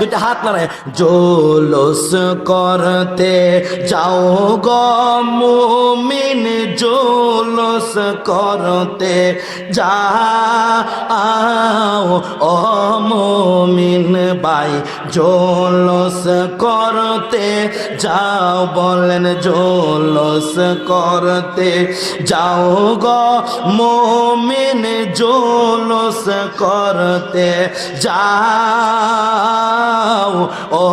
দুইটা হাত নাড়ায়, জোলস করতে যাও গো মুমিন, জোলস করতে যাও ও মুমিন ভাই, জোলস করতে যাও, বলেন জোলস করতে যাও গো মুমিন, জোলস করতে যাও ও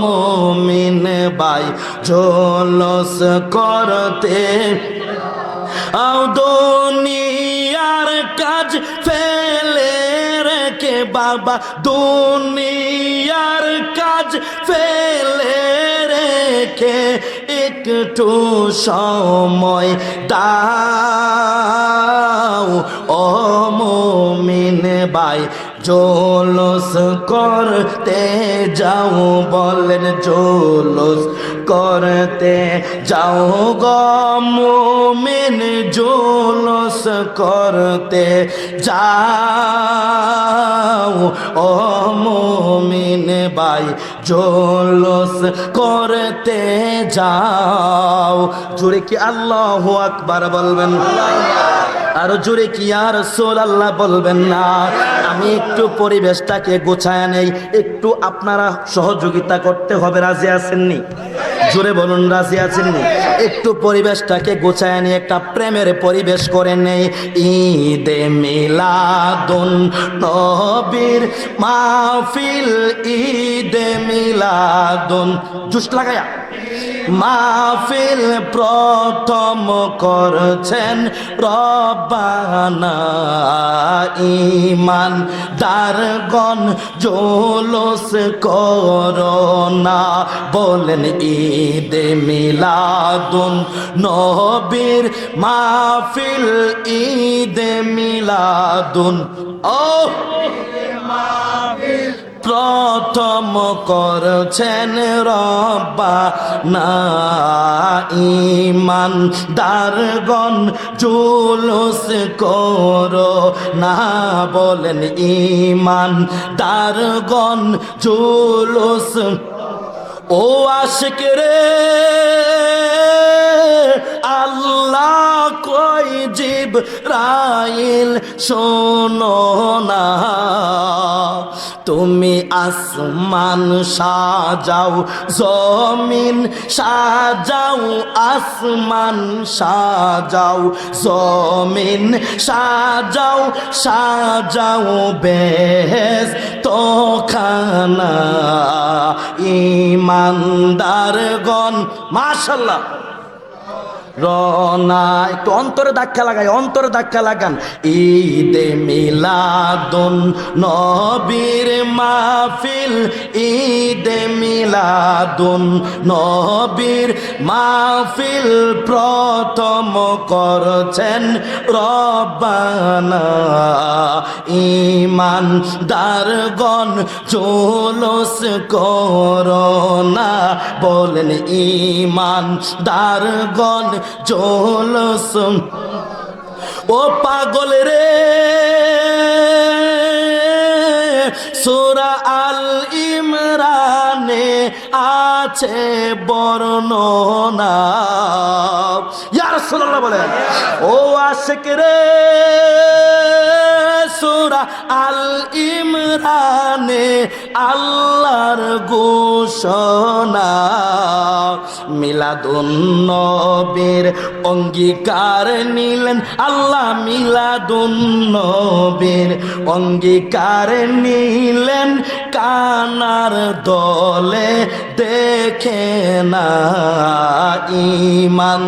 মুমিন ভাই, জোলস করতে আও দুনিয়ার কাজ ফেলে রেখে বাবা, দুনিয়ার কাজ ফেলে রেখে একটু সময় দাও, ও মুমিন ভাই জোলস করতে যাও বলেন জোলস করতে যাও গো মুমিন, জোলস করতে যাও। ও মুমিন বাই জোলস করতে যাও। জুড়ে কি আল্লাহ আকবার বলবেন? আরও জোরে কি আর সোল আল্লাহ বলবেন না। আমি একটু পরিবেশটাকে গোছায় নেই। একটু আপনারা সহযোগিতা করতে হবে। রাজি আছেননি? জোরে বলুন, রাজি আছেননি? একটু পরিবেশটাকে গোছায় নিয়ে, একটা প্রেমের পরিবেশ করে নেই। ঈদে মিলাদুন নবীর মাহফিল, ঈদে মিলাদুন। জুস লাগায়া। মাহফিল প্রথম করছেন রব্বানা ইমান। দারগণ জোলস করোনা বলেন ঈদ মিলাদুন নবীর মাহফিল, ঈদ মিলাদুন। ও! প্রথম করছেন রব্বা না ইমান দারগণ জুলুস করো না বলেন ইমান দারগণ জুলুস। ও আশিক জীব রাইল, শোনো না। তুমি আসমান সাজাও, জমিন সাজাও, আসমান সাজাও, জমিন সাজাও সাজাও বেশ তো খানা ইমানদারগণ মাশাল্লাহ রনা একটু অন্তরে ধাক্কা লাগাই, অন্তরে ধাক্কা লাগান। ঈদে মিলাদুন নবীর মাহফিল, ঈদে মিলাদুন নবীর মাহফিল প্রথম করছেন রব্বানা ইমান দারগণ, জোলস করোনা বলেন ইমান দারগণ জোলস ও পাগল রে। সোরা আল ইমরানে আছে বর্ণনা। ইয়ার সুরাল্লাহ বলে ও আশেক রে। সুরা আল ইমরানে আল্লাহর ঘোষণা। মিলাদুন নবীর অঙ্গীকার নিলেন আল্লাহ মিলাদুন নবীর অঙ্গীকার নিলেন কানার দলে দেখে না ইমান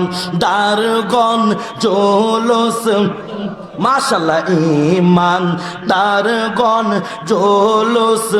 দারগন জোলস মাশাল্লাহ ইমান দারগন জোলস।